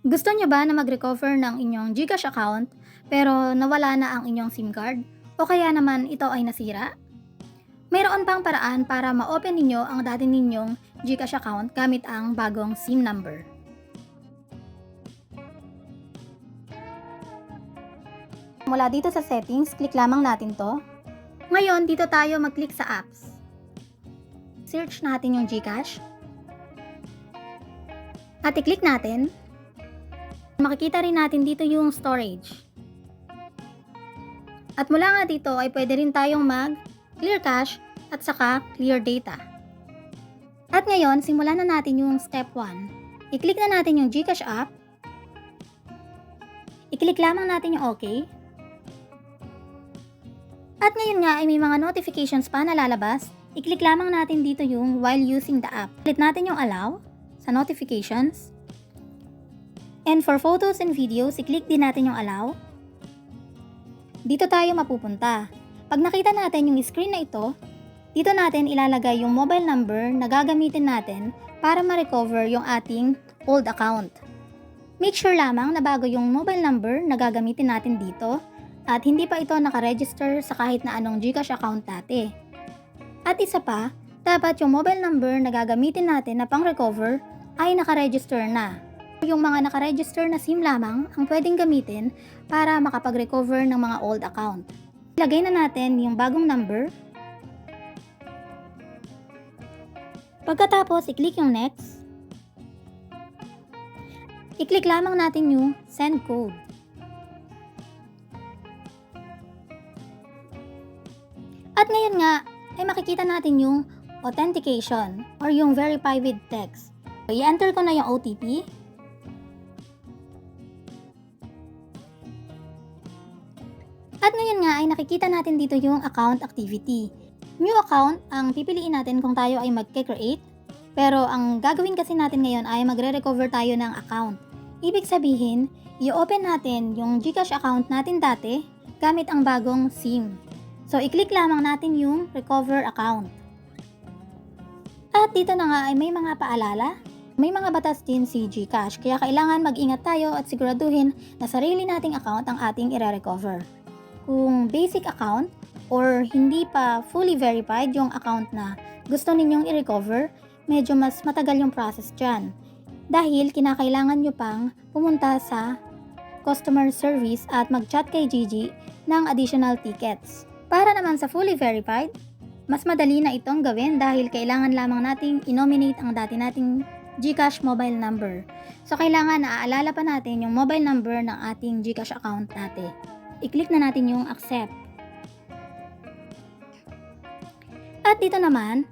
Gusto nyo ba na mag-recover ng inyong Gcash account pero nawala na ang inyong SIM card? O kaya naman ito ay nasira? Mayroon pang paraan para ma-open ninyo ang dati ninyong Gcash account gamit ang bagong SIM number. Mula dito sa settings, click lamang natin to. Ngayon, dito tayo mag-click sa apps. Search natin yung Gcash. At i-click natin. Makikita rin natin dito yung storage. At mula nga dito ay pwede rin tayong mag clear cache at saka clear data. At ngayon, simulan na natin yung step 1. I-click na natin yung Gcash app. I-click lamang natin yung OK. At ngayon nga ay may mga notifications pa na lalabas. I-click lamang natin dito yung while using the app. Click natin yung allow sa notifications. And for photos and videos, i-click din natin yung allow. Dito tayo mapupunta. Pag nakita natin yung screen na ito, dito natin ilalagay yung mobile number na gagamitin natin para ma-recover yung ating old account. Make sure lamang na bago yung mobile number na gagamitin natin dito at hindi pa ito nakaregister sa kahit na anong Gcash account dati. At isa pa, dapat yung mobile number na gagamitin natin na pang-recover ay nakaregister na. Yung mga nakaregister na SIM lamang ang pwedeng gamitin para makapag-recover ng mga old account. Ilagay na natin yung bagong number. Pagkatapos, i-click yung next. I-click lamang natin yung send code. At ngayon nga, ay makikita natin yung authentication or yung verify with text. So, i-enter ko na yung OTP. At ngayon nga ay nakikita natin dito yung account activity. New account ang pipiliin natin kung tayo ay mag-create. Pero ang gagawin kasi natin ngayon ay magre-recover tayo ng account. Ibig sabihin, i-open natin yung Gcash account natin dati gamit ang bagong SIM. So, i-click lamang natin yung recover account. At dito na nga ay may mga paalala. May mga batas din si Gcash kaya kailangan mag-ingat tayo at siguraduhin na sarili nating account ang ating ire-recover. Kung basic account or hindi pa fully verified yung account na gusto ninyong i-recover, medyo mas matagal yung process dyan. Dahil kinakailangan nyo pang pumunta sa customer service at mag-chat kay Gigi ng additional tickets. Para naman sa fully verified, mas madali na itong gawin dahil kailangan lamang nating i-nominate ang dati nating GCash mobile number. So kailangan naaalala pa natin yung mobile number ng ating GCash account dati. I-click na natin yung accept. At dito naman,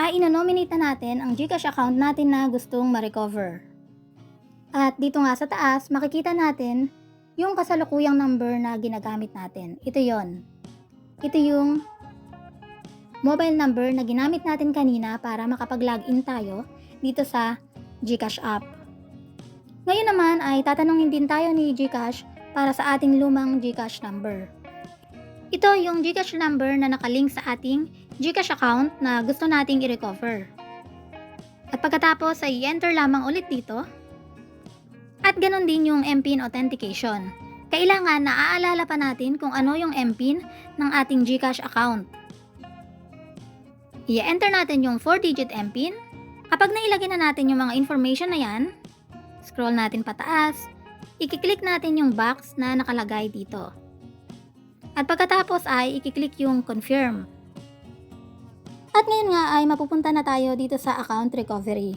ay inonominate na natin ang GCash account natin na gustong ma-recover. At dito nga sa taas, makikita natin yung kasalukuyang number na ginagamit natin. Ito yon. Ito yung mobile number na ginamit natin kanina para makapag-login tayo dito sa GCash app. Ngayon naman ay tatanungin din tayo ni GCash para sa ating lumang GCash number. Ito yung GCash number na nakalink sa ating GCash account na gusto nating i-recover. At pagkatapos ay i-enter lamang ulit dito. At ganun din yung MPIN authentication. Kailangan naaalala pa natin kung ano yung MPIN ng ating GCash account. I-enter natin yung 4-digit MPIN. Kapag nailagay na natin yung mga information na yan, scroll natin pataas, i-click natin yung box na nakalagay dito. At pagkatapos ay i-click yung confirm. At ngayon nga ay mapupunta na tayo dito sa account recovery.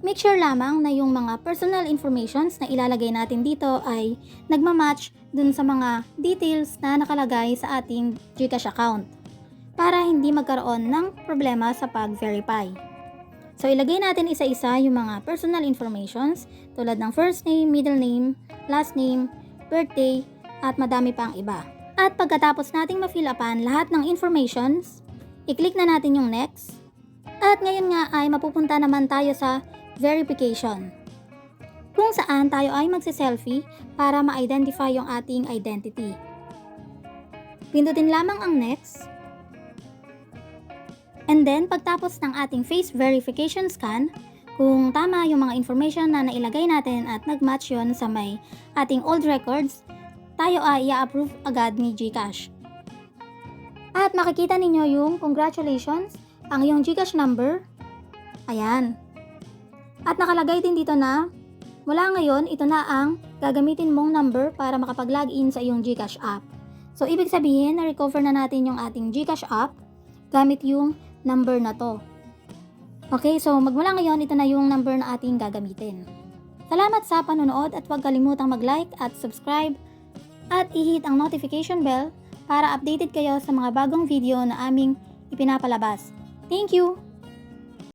Make sure lamang na yung mga personal informations na ilalagay natin dito ay nagmamatch dun sa mga details na nakalagay sa ating Gcash account para hindi magkaroon ng problema sa pag-verify. So ilagay natin isa-isa yung mga personal informations tulad ng first name, middle name, last name, birthday, at madami pang iba. At pagkatapos nating ma-fill upan lahat ng informations, i-click na natin yung next. At ngayon nga ay mapupunta naman tayo sa verification. Kung saan tayo ay magse-selfie para ma-identify yung ating identity. Pindutin lamang ang next. And then, pagtapos ng ating face verification scan, Kung tama yung mga information na nailagay natin at nag-match yon sa may ating old records, tayo ay i-approve agad ni GCash. At makikita ninyo yung congratulations, ang iyong GCash number. Ayan. At nakalagay din dito na mula ngayon, ito na ang gagamitin mong number para makapag-login sa iyong GCash app. So, ibig sabihin, na-recover na natin yung ating GCash app gamit yung number na to. Okay, so magmula ngayon, ito na yung number na ating gagamitin. Salamat sa panonood at huwag kalimutang mag-like at subscribe at i-hit ang notification bell para updated kayo sa mga bagong video na aming ipinapalabas. Thank you!